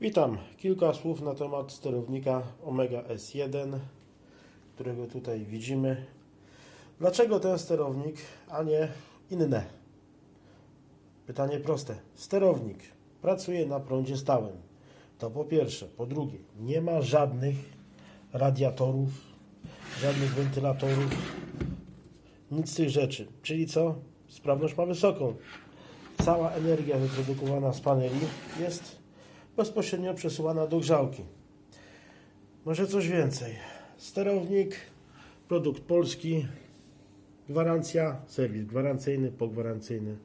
Witam. Kilka słów na temat sterownika Omega S1, którego tutaj widzimy. Dlaczego ten sterownik, a nie inne? Pytanie proste. Sterownik pracuje na prądzie stałym. To po pierwsze. Po drugie, nie ma żadnych radiatorów, żadnych wentylatorów, nic z tych rzeczy. Czyli co? Sprawność ma wysoką. Cała energia wyprodukowana z paneli jest bezpośrednio przesyłana do grzałki. Może coś więcej. Sterownik, produkt polski, gwarancja, serwis gwarancyjny, pogwarancyjny.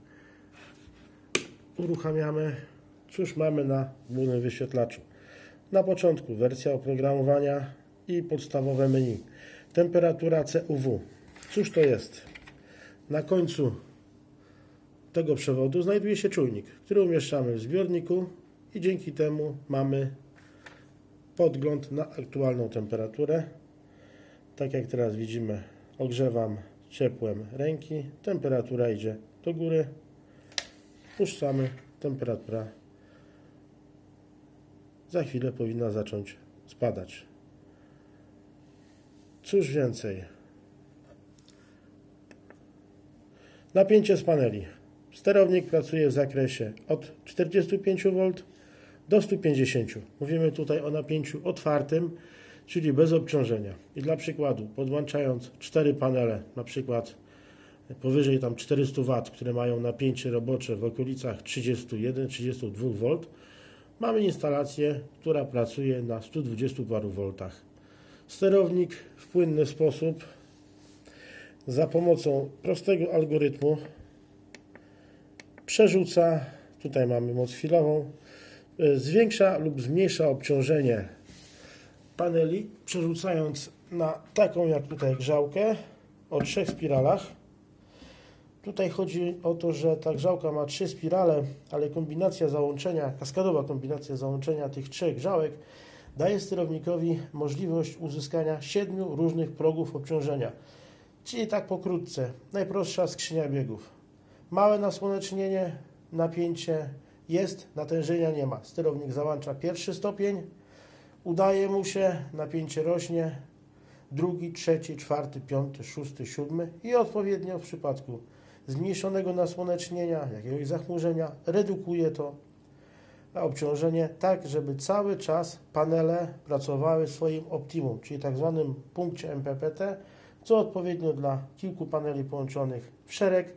Uruchamiamy. Cóż mamy na głównym wyświetlaczu? Na początku wersja oprogramowania i podstawowe menu. Temperatura CUW. Cóż to jest? Na końcu tego przewodu znajduje się czujnik, który umieszczamy w zbiorniku i dzięki temu mamy podgląd na aktualną temperaturę. Tak jak teraz widzimy, ogrzewam ciepłem ręki, temperatura idzie do góry, puszczamy, temperatura za chwilę powinna zacząć spadać. Cóż więcej? Napięcie z paneli. Sterownik pracuje w zakresie od 45 V do 150. Mówimy tutaj o napięciu otwartym, czyli bez obciążenia. I dla przykładu, podłączając cztery panele, na przykład powyżej tam 400 W, które mają napięcie robocze w okolicach 31-32 V, mamy instalację, która pracuje na 120 paru V. Sterownik w płynny sposób za pomocą prostego algorytmu przerzuca, tutaj mamy moc chwilową, zwiększa lub zmniejsza obciążenie paneli, przerzucając na taką jak tutaj grzałkę o trzech spiralach. Tutaj chodzi o to, że ta grzałka ma trzy spirale, ale kombinacja załączenia, kaskadowa kombinacja załączenia tych trzech grzałek daje sterownikowi możliwość uzyskania siedmiu różnych progów obciążenia. Czyli tak pokrótce, najprostsza skrzynia biegów. Małe nasłonecznienie, napięcie jest, natężenia nie ma. Sterownik załącza pierwszy stopień, udaje mu się, napięcie rośnie, drugi, trzeci, czwarty, piąty, szósty, siódmy i odpowiednio w przypadku zmniejszonego nasłonecznienia, jakiegoś zachmurzenia, redukuje to obciążenie tak, żeby cały czas panele pracowały w swoim optimum, czyli tak zwanym punkcie MPPT, co odpowiednio dla kilku paneli połączonych w szereg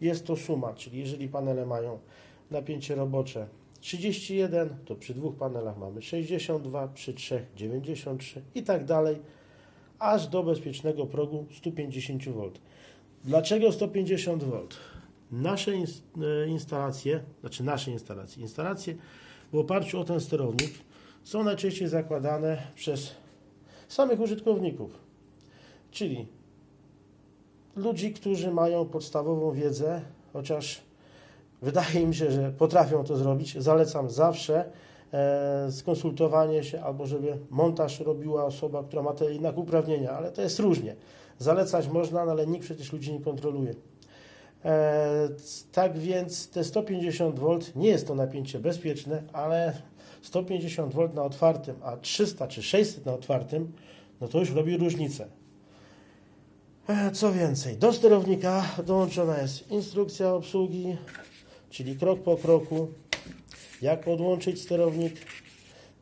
jest to suma, czyli jeżeli panele mają napięcie robocze 31, to przy dwóch panelach mamy 62, przy trzech 93 i tak dalej, aż do bezpiecznego progu 150 V. Dlaczego 150 V? Nasze e, instalacje, znaczy nasze instalacje, instalacje w oparciu o ten sterownik są najczęściej zakładane przez samych użytkowników, czyli ludzi, którzy mają podstawową wiedzę, chociaż wydaje mi się, że potrafią to zrobić. Zalecam zawsze e, skonsultowanie się, albo żeby montaż robiła osoba, która ma te jednak uprawnienia, ale to jest różnie. Zalecać można, no ale nikt przecież ludzi nie kontroluje. E, tak więc te 150 V nie jest to napięcie bezpieczne, ale 150 V na otwartym, a 300 czy 600 na otwartym, no to już robi różnicę. E, Co więcej, do sterownika dołączona jest instrukcja obsługi, czyli krok po kroku, jak podłączyć sterownik,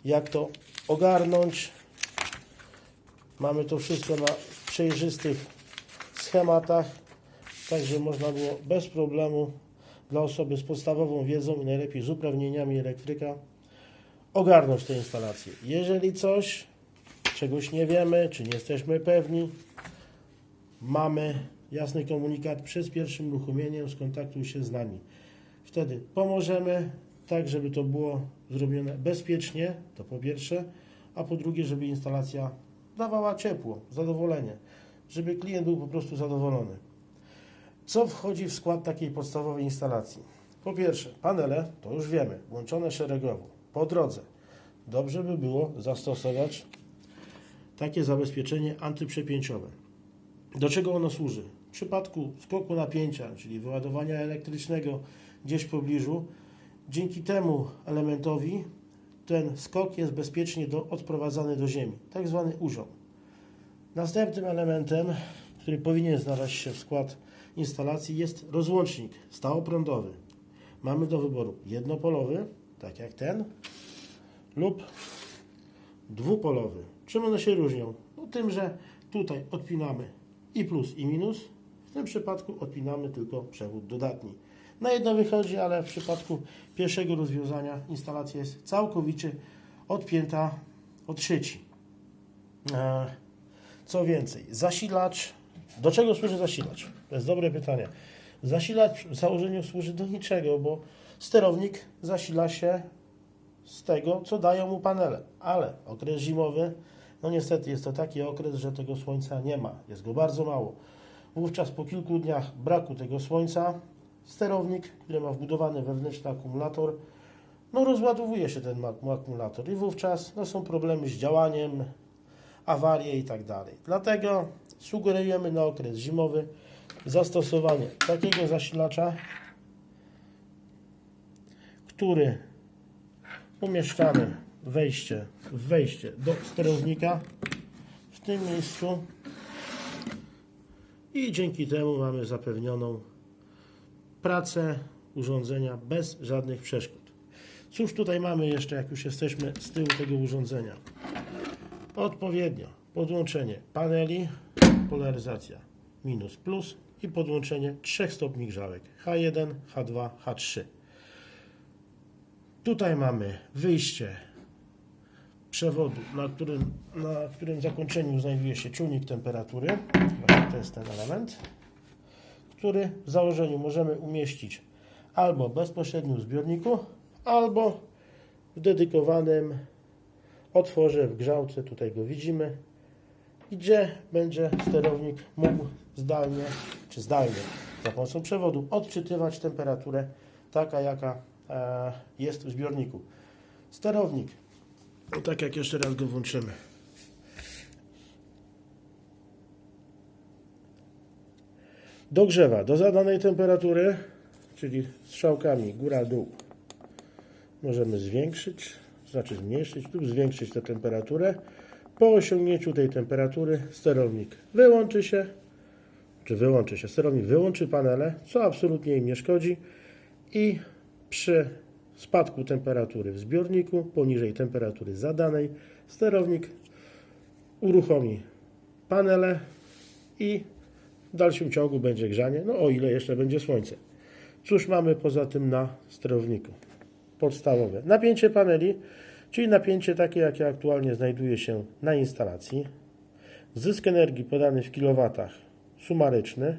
jak to ogarnąć. Mamy to wszystko na przejrzystych schematach, tak żeby można było bez problemu dla osoby z podstawową wiedzą i najlepiej z uprawnieniami elektryka ogarnąć tę instalację. Jeżeli coś, czegoś nie wiemy, czy nie jesteśmy pewni, mamy jasny komunikat przez pierwszym uruchomieniem, skontaktuj się z nami. Wtedy pomożemy, tak żeby to było zrobione bezpiecznie, to po pierwsze, a po drugie, żeby instalacja dawała ciepło, zadowolenie, żeby klient był po prostu zadowolony. Co wchodzi w skład takiej podstawowej instalacji? Po pierwsze, panele, to już wiemy, łączone szeregowo. Po drodze, dobrze by było zastosować takie zabezpieczenie antyprzepięciowe. Do czego ono służy? W przypadku skoku napięcia, czyli wyładowania elektrycznego gdzieś w pobliżu, dzięki temu elementowi ten skok jest bezpiecznie do, odprowadzany do ziemi, tak zwany uziom. Następnym elementem, który powinien znaleźć się w skład instalacji jest rozłącznik stałoprądowy. Mamy do wyboru jednopolowy, tak jak ten, lub dwupolowy. Czym one się różnią? No tym, że tutaj odpinamy i plus i minus, w tym przypadku odpinamy tylko przewód dodatni. Na jedno wychodzi, ale w przypadku pierwszego rozwiązania instalacja jest całkowicie odpięta od sieci. E, Co więcej, zasilacz. Do czego służy zasilacz? To jest dobre pytanie. Zasilacz w założeniu służy do niczego, bo sterownik zasila się z tego, co dają mu panele. Ale okres zimowy, no niestety jest to taki okres, że tego słońca nie ma. Jest go bardzo mało. Wówczas po kilku dniach braku tego słońca, sterownik, który ma wbudowany wewnętrzny akumulator, no rozładowuje się ten akumulator i wówczas no, są problemy z działaniem, awarie i tak dalej. Dlatego sugerujemy na okres zimowy zastosowanie takiego zasilacza, który umieszczamy wejście, wejście do sterownika w tym miejscu i dzięki temu mamy zapewnioną pracę urządzenia bez żadnych przeszkód. Cóż tutaj mamy jeszcze, jak już jesteśmy z tyłu tego urządzenia? Odpowiednio podłączenie paneli, polaryzacja minus plus i podłączenie trzech stopni grzałek H1, H2, H3. Tutaj mamy wyjście przewodu, na którym, na którym zakończeniu znajduje się czujnik temperatury. To jest ten element, który w założeniu możemy umieścić albo bezpośrednio w zbiorniku, albo w dedykowanym otworze w grzałce, tutaj go widzimy, gdzie będzie sterownik mógł zdalnie, czy zdalnie, za pomocą przewodu odczytywać temperaturę taka, jaka e, jest w zbiorniku. Sterownik, tak jak jeszcze raz go włączymy. Dogrzewa do zadanej temperatury, czyli strzałkami góra-dół możemy zwiększyć, znaczy zmniejszyć lub zwiększyć tę temperaturę. Po osiągnięciu tej temperatury sterownik wyłączy się, czy wyłączy się, sterownik wyłączy panele, co absolutnie im nie szkodzi. I przy spadku temperatury w zbiorniku poniżej temperatury zadanej sterownik uruchomi panele i w dalszym ciągu będzie grzanie, no o ile jeszcze będzie słońce. Cóż mamy poza tym na sterowniku? Podstawowe napięcie paneli, czyli napięcie takie, jakie aktualnie znajduje się na instalacji. Zysk energii podany w kilowatach sumaryczny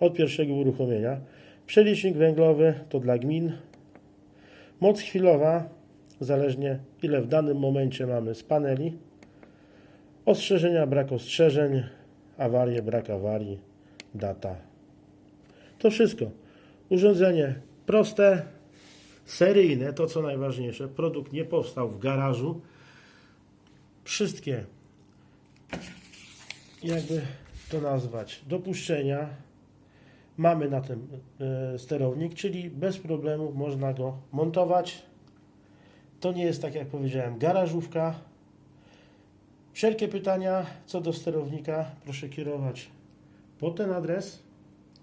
od pierwszego uruchomienia. Przelicznik węglowy to dla gmin. Moc chwilowa, zależnie ile w danym momencie mamy z paneli. Ostrzeżenia, brak ostrzeżeń, awarie, brak awarii, data. To wszystko. Urządzenie proste, seryjne, to co najważniejsze. Produkt nie powstał w garażu. Wszystkie, jakby to nazwać, dopuszczenia mamy na tym e, sterownik, czyli bez problemu można go montować. To nie jest, tak jak powiedziałem, garażówka. Wszelkie pytania co do sterownika proszę kierować pod ten adres,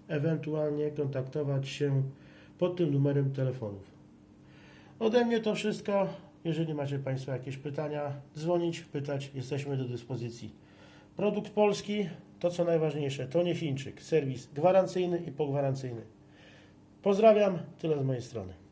ewentualnie kontaktować się pod tym numerem telefonów. Ode mnie to wszystko. Jeżeli macie Państwo jakieś pytania, dzwonić, pytać, jesteśmy do dyspozycji. Produkt polski, to co najważniejsze, to nie Chińczyk. Serwis gwarancyjny i pogwarancyjny. Pozdrawiam, tyle z mojej strony.